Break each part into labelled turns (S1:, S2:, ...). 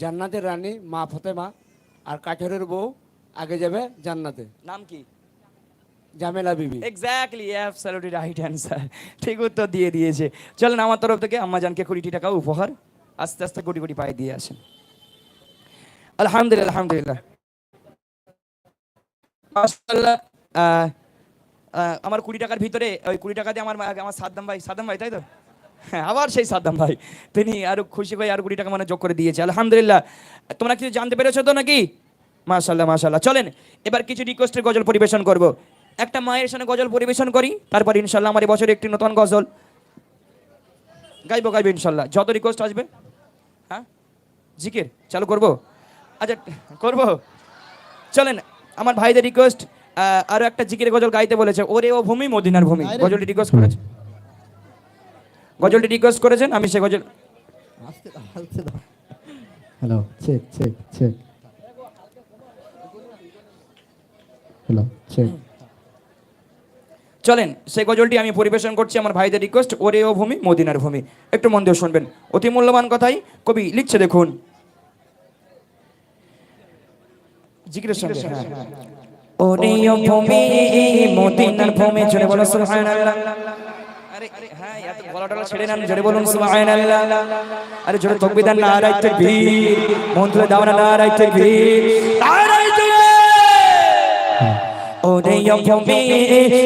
S1: জান্নাতের রানী মা ফতেমা আর কাঠেরের বউ আগে যাবে জান্নাতে।
S2: নাম কি?
S1: জামেলা বিবি।
S2: এক্স্যাক্টলি অ্যাবসলিউটলি রাইট অ্যান্সার ঠিক উত্তর দিয়ে দিয়েছে। চলেন আমার তরফ থেকে আম্মাজানকে কুড়িটি টাকা উপহার আস্তে আস্তে কোটি কোটি পায়ে দিয়ে আসেন। আলহামদুলিল্লাহ আলহামদুলিল্লাহ। আমার কুড়ি টাকার ভিতরে ওই কুড়ি টাকা দিয়ে আমার আমার সাদ্দাম ভাই সাদ্দাম ভাই তাই তো? আবার সেই সাদ্দাম ভাই। তিনি আরও খুশি হয়ে আরও কুড়ি টাকা মানে যোগ করে দিয়েছে। আলহামদুলিল্লাহ। তোমরা কিছু জানতে পেরেছ তো নাকি? মাশাল্লাহ মাশাল্লাহ চলেন এবার কিছু রিকোয়েস্টের গজল পরিবেশন করব। একটা মায়ের সামনে গজল পরিবেশন করি তারপর ইনশাল্লাহ আমার বছরে একটি নতুন গজল। গাইবো গাইবো ইনশাল্লাহ যত রিকোয়েস্ট আসবে। হ্যাঁ? জিকির চালু করব? আচ্ছা করব? চলেন আমার ভাইদের রিকোয়েস্ট আরও একটা জিকির গজল গাইতে বলেছে। ওরে ও ভূমি মদিনার ভূমি। গজলটি রিকোয়েস্ট করেছে। গজলটি রিকোয়েস্ট করেছেন আমি সে গজল
S3: hello check check check hello check
S2: চলেন সেই গজলটি আমি পরিবেশন করছি আমার ভাইদের রিকোয়েস্ট ওরে ও ভূমি মদিনার ভূমি। একটু মন দিয়ে শুনবেন। অতি মূল্যবান কথাই কবি লিখছে দেখুন। জিকিরের সঙ্গে হ্যাঁ। ওরে ও ভূমি মদিনার ভূমি জোরে বলো সুবহানাল্লাহ। আরে হ্যাঁ এত গলা টলা ছেড়ে নেন জোরে বলুন সুবহানাল্লাহ আরে জোরে তাকবীর দেন নারায়ে তাকবীর মন তুলে দাও না নারায়ে তাকবীর নারায়ে তাকবীর ওরে ভূমি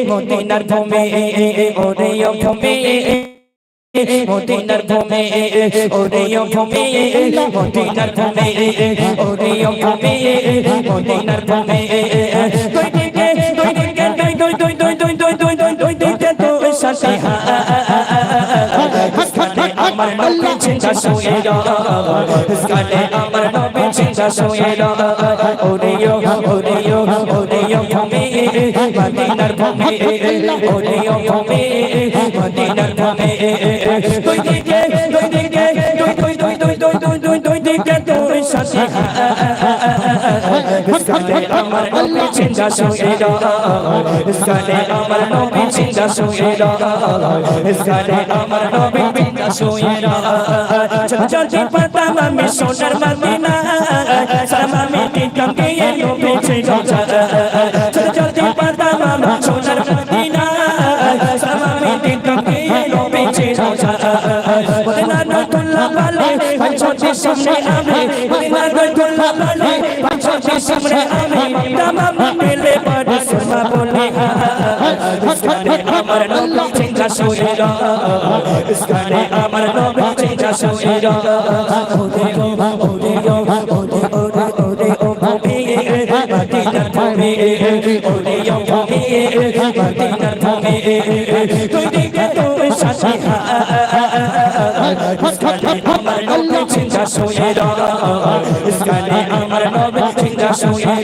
S2: মদিনার ভূমি ওরে ভূমি মদিনার ভূমি ওরে ভূমি মদিনার ভূমি ওরে ভূমি মদিনার ভূমি দুই দিকে দুই দিকে দুই দুই দুই দুই দুই দুই দুই দুই দিকে দুই শাসি হাসকানে আমার নবী চিন্তা শুয়ে গানে আমার নবী চিন্তা শুয়ে ওরিও ওরিও ওরিও ভূমি মদিনার ভূমি ওরিও ভূমি মদিনার ভূমি তুই দিকে তুই দিকে তুই তুই তুই তুই তুই তুই দিকে তুই সাথী इसका ने अमर नबी ज़िंदा सुहेला इसका ने अमर नबी ज़िंदा सुहेला इसका ने अमर नबी ज़िंदा सुहेला चल चल जी पता मम्मी सोनर मदीना समा में तीन कम के ये लो पीछे चल चल चल जी पता मम्मी सोनर मदीना समा में तीन कम के ये लो पीछे चल चल ना ना तुल्ला वाले पंचों जी सुने आवे ना ना तुल्ला वाले जिसम हमें तमाम मिले पर सुना बोले इसकाने अमर नोबी चिंचा सोईरा इसकाने अमर नोबी चिंचा सोईरा ओदे ओ ओदे ओ ओदे ओदे ओदे ओ भूमिए मदीना भूमिए ओदे ओ भूमिए मदीना भूमिए कोई देखे तो साथी इसकाने अमर नोबी चिंचा सोईरा इसकाने अमर नोबी শুয়ে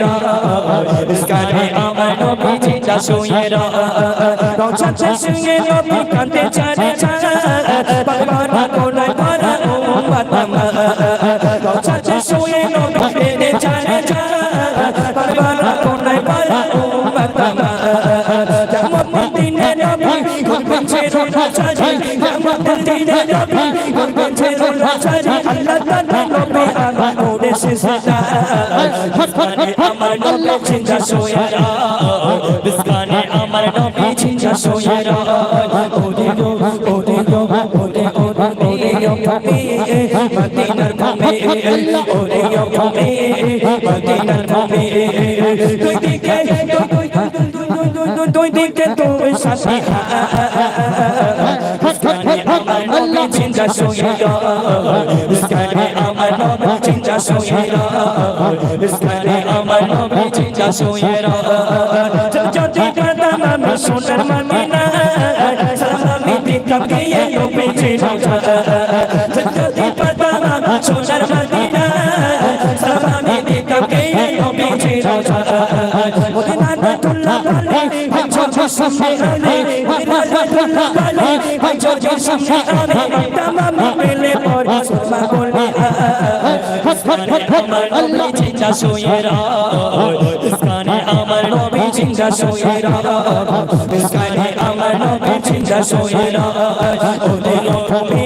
S2: ইসকানে আমার নবী চিন্তা শুয়ে রওজা শুয়ে নবী কাঁদে চারে চারা বাবা কোনায় পারা উম্মত রওজা শুয়ে নবী কাঁদে চারে চারা বাবা কোনায় পারা উম্মত জামত মদিনে নবী ঘুরবেন ছেড়ে রাজাজি জামত মদিনে নবী ঘুরবেন ছেড়ে রাজাজি আল্লাহ তাআলা নবী আমার নবী ছিঞ্জা সোয়া বিস্কানে আমার নবী ছিঞ্জা সোয়া ওদে গো ওদে গো ওদে ওদে ওদে মদিনার ভূমি ওদে ভূমি মদিনার ভূমি তুই দিকে তুই তুই তুই দিকে তুই সাথী আমার নবী ছিঞ্জা সোয়া জাসুয়েরা স্থানে আমার নবীজি জাসুয়েরা যদি কাদাম আমি সোনার মদিনা সালামি দিতাম কে এই আমার নবী জিন্দা শুয়ে রাখ ইসকানে আমার নবী জিন্দা শুয়ে রাখ আমার নবী জিন্দা শুয়ে রাখ ওদের নবী।